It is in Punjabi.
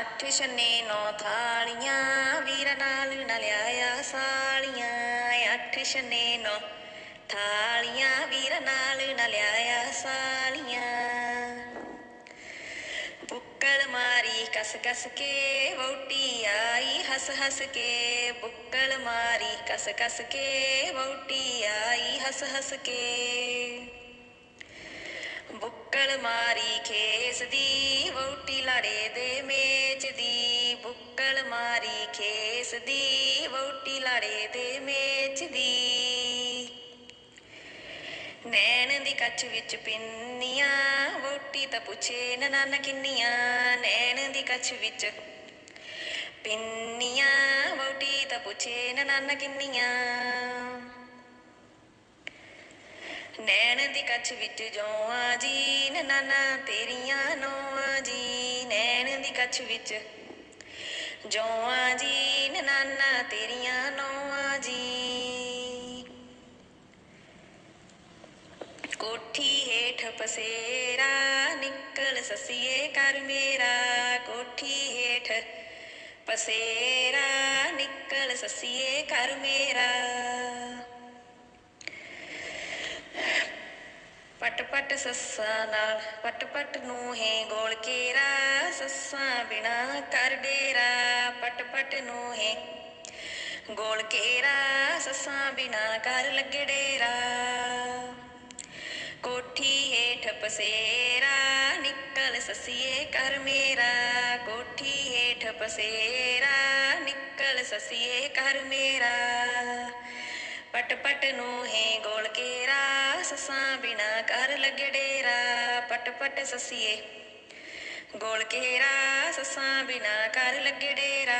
ਅੱਠ ਛੰਨੇ ਨੌ ਥਾਲੀਆਂ ਵੀਰ ਨਾਲ ਨਾ ਲਿਆਇਆ ਸਾਲੀਆਂ ਅੱਠ ਛੰਨੇ ਨੌ ਥਾਲੀਆਂ ਵੀਰ ਨਾਲ ਨਾ ਲਿਆਇਆ ਸਾਲੀਆਂ ਬੁੱਕਲ ਮਾਰੀ ਕਸ ਕਸ ਕੇ ਵੋਟੀ ਆਈ ਹੱਸ ਹੱਸ ਕੇ ਬੁੱਕਲ ਮਾਰੀ ਕਸ ਕਸ ਕੇ ਵੋਟੀ ਆਈ ਹੱਸ ਹੱਸ ਕੇ ਬੁੱਕਲ ബുക്കൾ മാറി കേസതി വൗട്ടിലടേത് മേച്ചതി ബുക്കൾ മാറി കേസതി വൗട്ടിലടേത് മേച്ചതി నేనంది కచ్చు విచ్చు పిన్నియా ఒట్టి తప్పు చేన నాన్నకిన్నియా నేనంది కచ్చు విచ్చు పిన్నియా ఒట్టి తప్పు చేన నాన్నకిన్నియా ਨੈਣ ਦੀ ਕੱਚ ਵਿੱਚ ਪਿੰਨੀਆਂ ਵੋਟੀ ਤਾਂ ਕੱਛ ਵਿੱਚ ਜੋਆਂ ਜੀ ਨਨਾਨਾ ਤੇਰੀਆਂ ਨੋਆਂ ਜੀ ਨੈਣ ਦੀ ਕੱਛ ਵਿੱਚ ਜੋਆਂ ਜੀ ਨਨਾਨਾ ਤੇਰੀਆਂ ਨੋਆਂ ਜੀ ਕੋਠੀ ਹੇਠ ਪਸੇਰਾ, ਨਿਕਲ ਸਸੀਏ ਕਰ ਮੇਰਾ। ਕੋਠੀ ਹੇਠ ਪਸੇਰਾ, ਨਿਕਲ ਸਸੀਏ ਕਰ ਮੇਰਾ। ਪਟ ਪਟ ਸੱਸਾਂ ਨਾਲ, ਪਟ ਪਟ ਨੂੰ ਹੈ ਗੋਲ ਕੇਰਾ ਸੱਸਾਂ ਬਿਨਾ ਕਰ ਡੇਰਾ, ਪਟ ਪਟ ਨੂੰ ਹੈ ਗੋਲ ਕੇਰਾ ਸੱਸਾਂ ਬਿਨਾ ਕਰ ਲੱਗੇ ਡੇਰਾ। ਕੋਠੀ ਹੇਠ ਪਸੇਰਾ, ਨਿਕਲ ਸਸੀਏ ਕਰ ਮੇਰਾ। ਕੋਠੀ ਹੇਠ ਪਸੇਰਾ, ਨਿਕਲ ਸਸੀਏ ਕਰ ਮੇਰਾ। ਪਟ ਪਟ ਨੂੰ ਹੈ ਗੋਲ ਕੇਰਾ ਸੱਸਾਂ ਬਿਨਾ ਕਰ ਲੱਗੇ ਡੇਰਾ ਪਟ ਪਟ ਸਸੀਏ। ਗੋਲ ਕੇਰਾ ਸੱਸਾਂ ਬਿਨਾ ਕਰ ਲੱਗੇ ਡੇਰਾ।